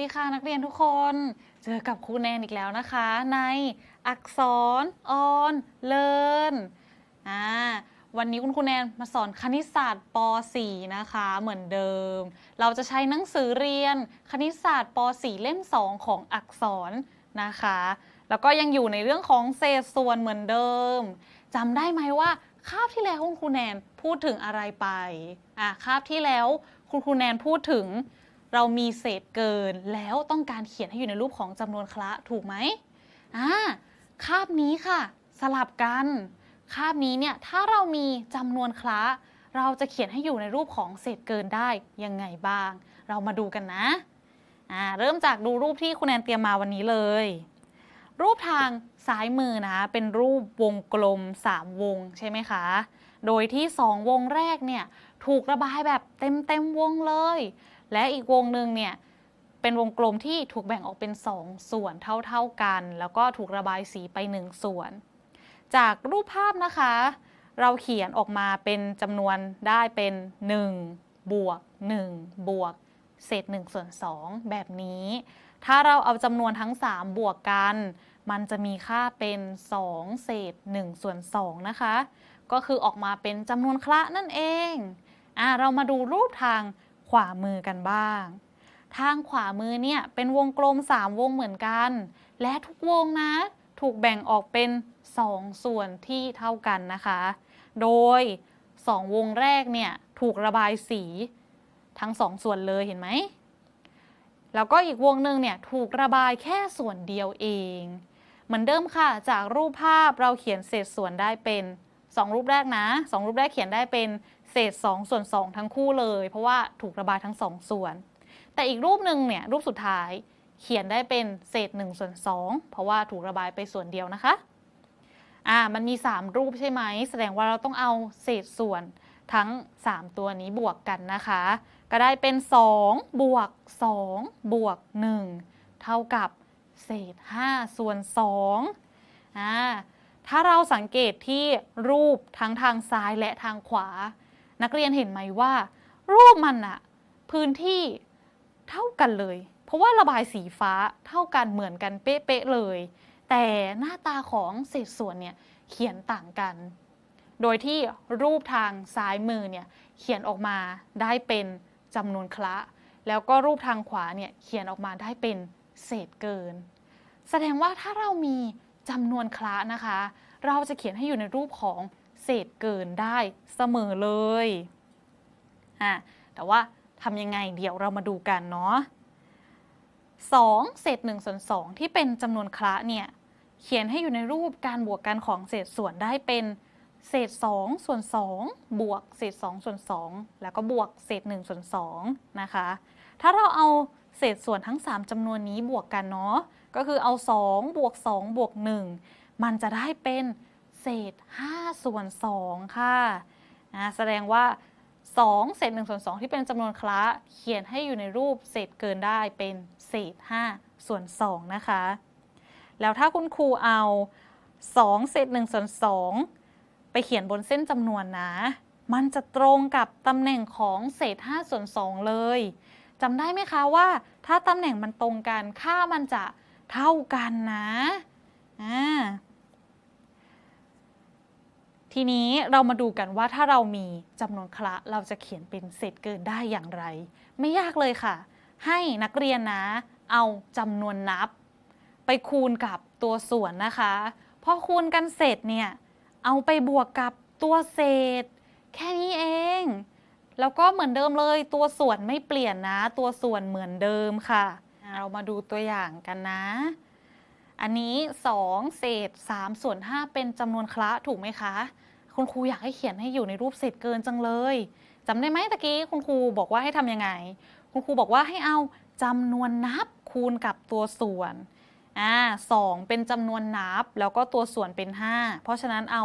วัสดีค่ะนักเรียนทุกคน เจอกับครูแนนอีกแล้วนะคะ ในอักษรออนเลินอ่าวันนี้คุณครูแนนมาสอนคณิตศาสตร์ป .4 นะคะเหมือนเดิม เราจะใช้หนังสือเรียนคณิตศาสตร์ป .4 เล่ม 2 ของอักษรนะคะ แล้วก็ยังอยู่ในเรื่องของเศษส่วนเหมือนเดิมจำได้ไหมว่าคาบที่แล้วคุณครูแนนพูดถึงอะไรไปอะคาบที่แล้วคุณครูแนนพูดถึง เรามีเศษเกินแล้วต้องการเขียนให้อยู่ในรูปของจำนวนคละถูกไหมอ่าคาบนี้ค่ะ สลับกัน คาบนี้เนี่ยถ้าเรามีจำนวนคละ เราจะเขียนให้อยู่ในรูปของเศษเกินได้ยังไงบ้าง เรามาดูกันนะอ่าเริ่มจากดูรูปที่คุณแนนเตรียมมาวันนี้เลย รูปทางซ้ายมือนะ เป็นรูปวงกลม 3 วงใช่ไหมคะ โดยที่ 2 วงแรกเนี่ย ถูกระบายแบบเต็มเต็มวงเลย และอีกวงหนึ่งเนี่ยเป็นวงกลมที่ถูกแบ่งออกเป็น 2 ส่วนเท่าๆกัน แล้วก็ถูกระบายสีไป 1 ส่วน จากรูปภาพนะคะ เราเขียนออกมาเป็นจำนวนได้เป็น 1 บวก 1 บวก เศษ1ส่วน2แบบนี้ ถ้าเราเอาจำนวนทั้ง 3 บวกกัน มันจะมีค่าเป็น 2 เศษ1ส่วน2นะคะ ก็คือออกมาเป็นจำนวนคละนั่นเอง อะเรามาดูรูปทางขวามือกันบ้าง ทางขวามือเนี่ยเป็นวงกลม 3 วงเหมือนกัน และทุกวงนะ ถูกแบ่งออกเป็น 2 ส่วนที่เท่ากันนะคะ โดย 2 วงแรกเนี่ยถูกระบายสีทั้ง 2 ส่วนเลยเห็นไหม แล้วก็อีกวงหนึ่งเนี่ยถูกระบายแค่ส่วนเดียวเอง เหมือนเดิมค่ะ จากรูปภาพเราเขียนเศษส่วนได้เป็น 2 รูปแรกนะ 2 รูปแรกเขียนได้เป็นเศษ 2 ส่วน 2 ทั้งคู่เลย เพราะว่าถูกระบายทั้ง 2 ส่วน แต่อีกรูปหนึ่งเนี่ยรูปสุดท้ายเขียนได้เป็นเศษ1ส่วน2เพราะว่าถูกระบายไปส่วนเดียวนะคะอ่ามันมี 3 รูปใช่ไหมแสดงว่าเราต้องเอาเศษส่วนทั้ง 3 ตัวนี้บวกกันนะคะ ก็ได้เป็น 2 บวก 2 บวก 1 เท่ากับเศษ 5 ส่วน2อ่า ถ้าเราสังเกตที่รูปทั้งทางซ้ายและทางขวา นักเรียนเห็นไหมว่า รูปมันอะพื้นที่เท่ากันเลย เพราะว่าระบายสีฟ้าเท่ากันเหมือนกันเป๊ะๆเลย แต่หน้าตาของเศษส่วนเนี่ยเขียนต่างกัน โดยที่รูปทางซ้ายมือเนี่ยเขียนออกมาได้เป็นจำนวนคละ แล้วก็รูปทางขวาเนี่ยเขียนออกมาได้เป็นเศษเกิน แสดงว่าถ้าเรามี จำนวนคละนะคะ เราจะเขียนให้อยู่ในรูปของเศษเกินได้เสมอเลยอะแต่ว่าทำยังไงเดี๋ยวเรามาดูกันเนาะ2เศษ1ส่วน2ที่เป็นจำนวนคละเนี่ย เขียนให้อยู่ในรูปการบวกกันของเศษส่วนได้เป็นเศษ2ส่วน2บวกเศษ2ส่วน2แล้วก็บวกเศษ1ส่วน2นะคะ ถ้าเราเอาเศษส่วนทั้ง 3จำนวนนี้บวกกันเนาะ ก็คือเอา 2 บวก 2 บวก 1 มันจะได้เป็นเศษ 5 ส่วน 2 ค่ะนะแสดงว่า 2 เศษ1ส่วน2ที่เป็นจำนวนคละเขียนให้อยู่ในรูปเศษเกินได้เป็นเศษ 5 ส่วน 2 นะคะ แล้วถ้าคุณครูเอา 2 เศษ1ส่วน2ไปเขียนบนเส้นจำนวนนะ มันจะตรงกับตำแหน่งของเศษ 5 ส่วน 2 เลยจำได้ไหมคะว่า ถ้าตำแหน่งมันตรงกันค่ามันจะ เท่ากันนะอ่าทีนี้เรามาดูกันว่าถ้าเรามีจำนวนคละเราจะเขียนเป็นเศษเกินได้อย่างไร ไม่ยากเลยค่ะ ให้นักเรียนนะ เอาจำนวนนับ ไปคูณกับตัวส่วนนะคะ พอคูณกันเสร็จเนี่ย เอาไปบวกกับตัวเศษ แค่นี้เอง แล้วก็เหมือนเดิมเลย ตัวส่วนไม่เปลี่ยนนะ ตัวส่วนเหมือนเดิมค่ะ เรามาดูตัวอย่างกันนะ อันนี้ 2 เศษ 3 ส่วน 5 เป็นจำนวนคละถูกไหมคะ คุณครูอยากให้เขียนให้อยู่ในรูปเศษเกินจังเลยจำได้ไหมตะกี้คุณครูบอกว่าให้ทำยังไง คุณครูบอกว่าให้เอาจำนวนนับคูณกับตัวส่วนอ่าสองเป็นจำนวนนับแล้วก็ตัวส่วนเป็น 5 เพราะฉะนั้นเอา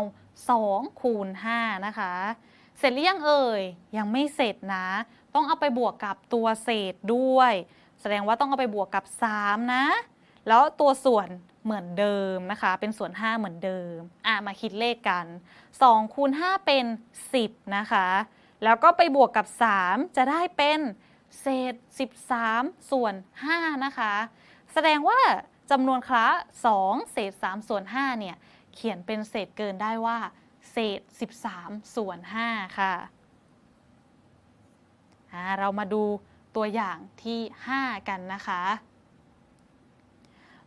2 คูณ 5 นะคะ เสร็จหรือยังเอ่ย ยังไม่เสร็จนะ ต้องเอาไปบวกกับตัวเศษด้วย แสดงว่าต้องเอาไปบวกกับ 3 นะ แล้วตัวส่วนเหมือนเดิมนะคะ เป็นส่วน 5 เหมือนเดิม อะ มาคิดเลขกัน2คูณ5เป็น 10 นะคะ แล้วก็ไปบวกกับ 3 จะได้เป็นเศษ 13 ส่วน 5 นะคะ แสดงว่าจำนวนคละ2เศษ 3 ส่วน 5 เนี่ย เขียนเป็นเศษเกินได้ว่า เศษ 13 ส่วน 5 ค่ะ เรามาดู ตัวอย่างที่ 5 กันนะคะ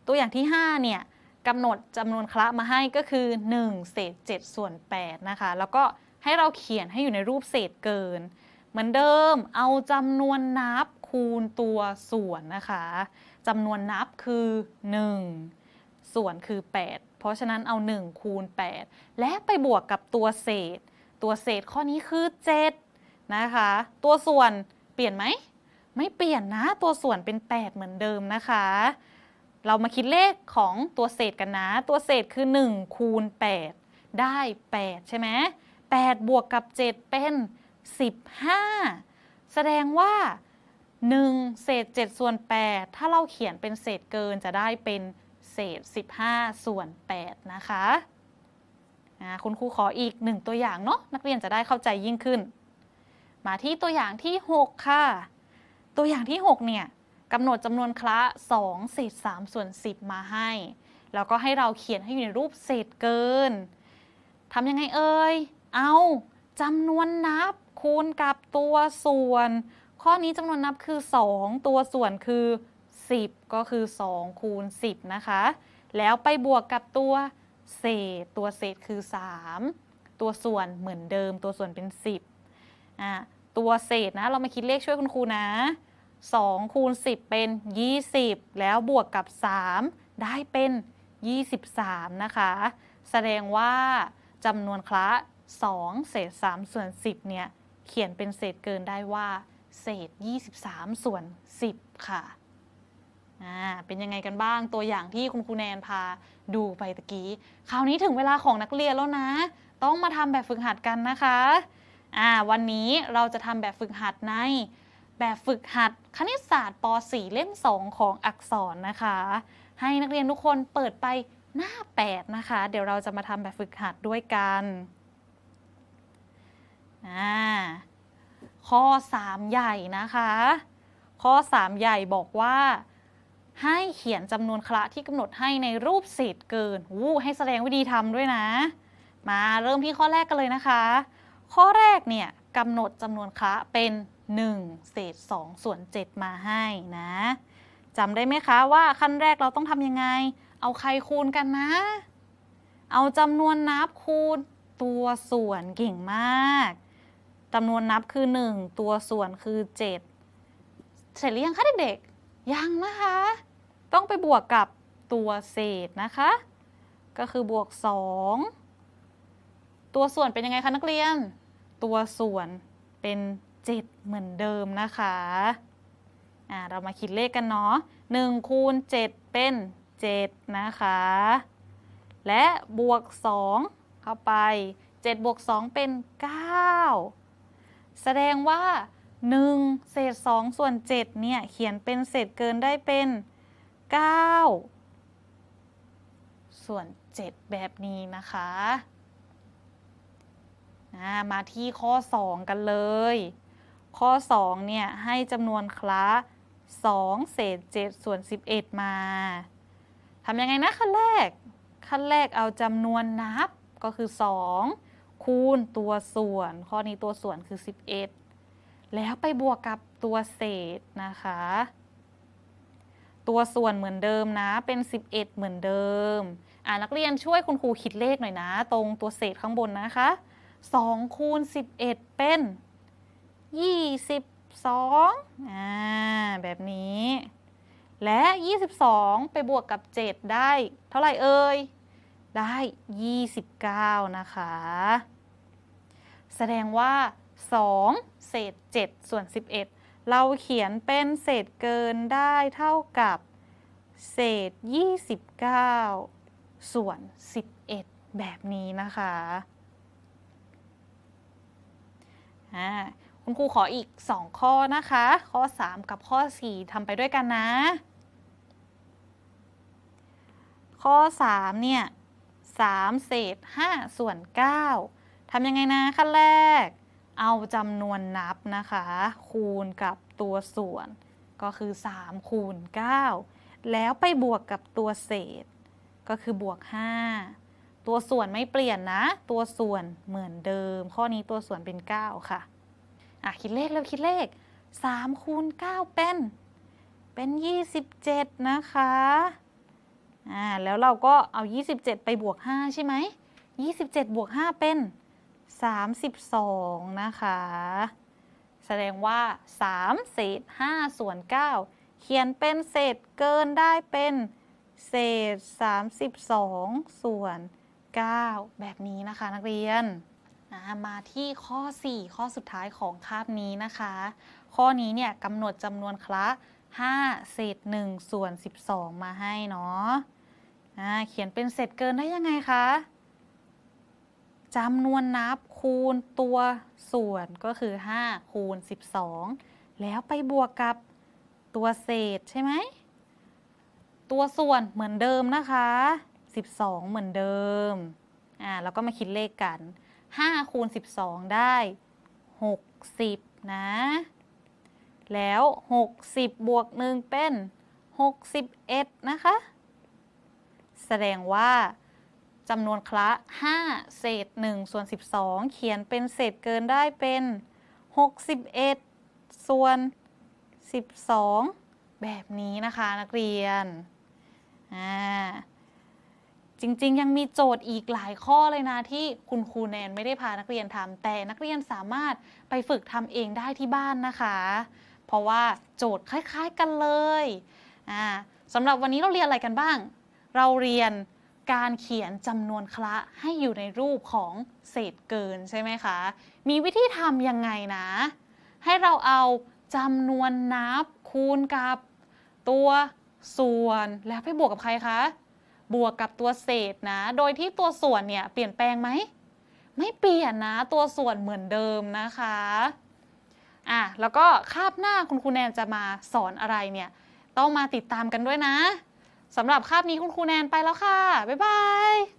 ตัวอย่างที่ 5 เนี่ยกำหนดจำนวนคละมาให้ก็คือ 1 เศษ 7 ส่วน 8 นะคะ แล้วก็ให้เราเขียนให้อยู่ในรูปเศษเกิน เหมือนเดิมเอาจำนวนนับคูณตัวส่วนนะคะจำนวนนับคือ 1 ส่วนคือ 8 เพราะฉะนั้นเอา 1 คูณ 8 และไปบวกกับตัวเศษ ตัวเศษข้อนี้คือ 7 นะคะ ตัวส่วนเปลี่ยนไหม ไม่เปลี่ยนนะ ตัวส่วนเป็น 8 เหมือนเดิมนะคะ เรามาคิดเลขของตัวเศษกันนะ ตัวเศษคือ 1 คูณ 8 ได้ 8 ใช่ไหม8บวกกับ 7 เป็น 15 แสดงว่า 1 เศษ 7 ส่วน 8 ถ้าเราเขียนเป็นเศษเกินจะได้เป็นเศษ 15 ส่วน 8 นะคะคุณครูขออีกหนึ่งตัวอย่างเนาะนักเรียนจะได้เข้าใจยิ่งขึ้น มาที่ตัวอย่างที่ 6 ค่ะ ตัวอย่างที่ 6 เนี่ยกำหนดจำนวนคละ2เศษ3ส่วน 10 มาให้ แล้วก็ให้เราเขียนให้อยู่ในรูปเศษเกินทำยังไงเอ่ย เอาจำนวนนับคูณกับตัวส่วน ข้อนี้จำนวนนับคือ 2 ตัวส่วนคือ 10 ก็คือ 2 คูณ 10 นะคะ แล้วไปบวกกับตัวเศษ ตัวเศษคือ 3 ตัวส่วนเหมือนเดิม ตัวส่วนเป็น 10อะตัวเศษนะ เรามาคิดเลขช่วยคุณครูนะ 2 คูณ 10 เป็น 20 แล้วบวกกับ 3 ได้เป็น 23 นะคะ แสดงว่าจำนวนคละ 2 เศษ 3 ส่วน 10 เนี่ย เขียนเป็นเศษเกินได้ว่า เศษ 23 ส่วน 10 ค่ะ อ่า เป็นยังไงกันบ้างตัวอย่างที่คุณครูแนนพาดูไปตะกี้ คราวนี้ถึงเวลาของนักเรียนแล้วนะ ต้องมาทำแบบฝึกหัดกันนะคะ อ่า วันนี้เราจะทำแบบฝึกหัดใน แบบฝึกหัดคณิตศาสตร์ป .4 เล่ม 2 ของอักษรนะคะ ให้นักเรียนทุกคนเปิดไปหน้า 8 นะคะ เดี๋ยวเราจะมาทำแบบฝึกหัดด้วยกันข้อ 3 ใหญ่นะคะ ข้อ 3 ใหญ่บอกว่า ให้เขียนจำนวนคละที่กำหนดให้ในรูปเศษเกินวู้ให้แสดงวิธีทำด้วยนะ มาเริ่มที่ข้อแรกกันเลยนะคะ ข้อแรกเนี่ยกำหนดจำนวนคละเป็น 1 เศษ 2 ส่วน 7 มาให้นะจำได้ไหมคะว่าขั้นแรกเราต้องทำยังไง เอาใครคูณกันนะ เอาจำนวนนับคูณตัวส่วนเก่งมากจำนวนนับคือ 1 ตัวส่วนคือ 7 เสร็จหรือยังคะเด็กๆ ยังนะคะ ต้องไปบวกกับตัวเศษนะคะ ก็คือบวก 2 ตัวส่วนเป็นยังไงคะนักเรียน ตัวส่วนเป็น 7 เหมือนเดิมนะคะอ่าเรามาคิดเลขกันเนาะ1คูณ7 เป็น 7 นะคะ และบวก 2 เข้าไป 7 บวก 2 เป็น 9 แสดงว่า 1 เศษ 2 ส่วน 7 เนี่ย เขียนเป็นเศษเกินได้เป็น 9 ส่วน 7 แบบนี้นะคะมาที่ข้อ 2 กันเลย ข้อ 2 เนี่ย ให้จำนวนคละ2เศษ7ส่วน 11 มาทำยังไงนะขั้นแรก ขั้นแรกเอาจำนวนนับก็คือ 2 คูณตัวส่วน ข้อนี้ตัวส่วนคือ 11 แล้วไปบวกกับตัวเศษนะคะ ตัวส่วนเหมือนเดิมนะเป็น 11 เหมือนเดิมอ่านักเรียนช่วยคุณครูคิดเลขหน่อยนะ ตรงตัวเศษข้างบนนะคะ2คูณ11 เป็น 22อ่าแบบนี้ และ 22 ไปบวกกับ 7 ได้ เท่าไหร่เอ่ย ได้ 29 นะคะ แสดงว่า 2 เศษ 7 ส่วน 11 เราเขียนเป็นเศษเกินได้เท่ากับเศษ 29 ส่วน 11 แบบนี้นะคะ อ่า คุณครูขออีก 2 ข้อนะคะ ข้อ 3 กับข้อ 4ทำไปด้วยกันนะ ข้อ 3 เนี่ย3เศษ5ส่วน 9 ทำยังไงนะขั้นแรก เอาจำนวนนับนะคะ คูณกับตัวส่วน ก็คือ 3 คูณ 9 แล้วไปบวกกับตัวเศษ ก็คือบวก 5 ตัวส่วนไม่เปลี่ยนนะ ตัวส่วนเหมือนเดิม ข้อนี้ตัวส่วนเป็น 9 ค่ะ อะคิดเลขแล้วคิดเลข3คูณ9เป็น เป็น 27 นะคะอ่าแล้วเราก็เอา 27 ไปบวก 5 ใช่ไหม 27 บวก 5 เป็น 32 นะคะ แสดงว่า 3 เศษ 5 ส่วน 9 เขียนเป็นเศษเกินได้เป็นเศษ 32 ส่วน 9 แบบนี้นะคะนักเรียน มาที่ข้อ 4 ข้อสุดท้ายของคาบนี้นะคะ ข้อนี้เนี่ยกำหนดจำนวนคละ5เศษ1ส่วน 12 มาให้เนาะเขียนเป็นเศษเกินได้ยังไงคะจำนวนนับคูณตัวส่วนก็คือ 5 คูณ 12 แล้วไปบวกกับตัวเศษใช่ไหม ตัวส่วนเหมือนเดิมนะคะ 12 เหมือนเดิมอ่าแล้วก็มาคิดเลขกัน 5 คูณ 12 ได้ 60 นะ แล้ว 60 บวก 1 เป็น 61 นะคะ แสดงว่าจำนวนคละ 5 เศษ 1 ส่วน 12 เขียนเป็นเศษเกินได้เป็น 61 ส่วน 12 แบบนี้นะคะนักเรียน อ่า จริง ๆ ยังมีโจทย์อีกหลายข้อเลยนะที่คุณครูแนนไม่ได้พานักเรียนทำแต่นักเรียนสามารถไปฝึกทำเองได้ที่บ้านนะคะ เพราะว่าโจทย์คล้าย ๆ กันเลยอ่าสำหรับวันนี้เราเรียนอะไรกันบ้าง เราเรียนการเขียนจำนวนคละให้อยู่ในรูปของเศษเกินใช่ไหมคะ มีวิธีทำยังไงนะ ให้เราเอาจำนวนนับคูณกับตัวส่วนแล้วไปบวกกับใครคะ บวกกับตัวเศษนะ โดยที่ตัวส่วนเนี่ยเปลี่ยนแปลงไหม ไม่เปลี่ยนนะ ตัวส่วนเหมือนเดิมนะคะอะแล้วก็คาบหน้าคุณครูแนนจะมาสอนอะไรเนี่ย ต้องมาติดตามกันด้วยนะสำหรับคาบนี้คุณครูแนนไปแล้วค่ะ บ๊ายบาย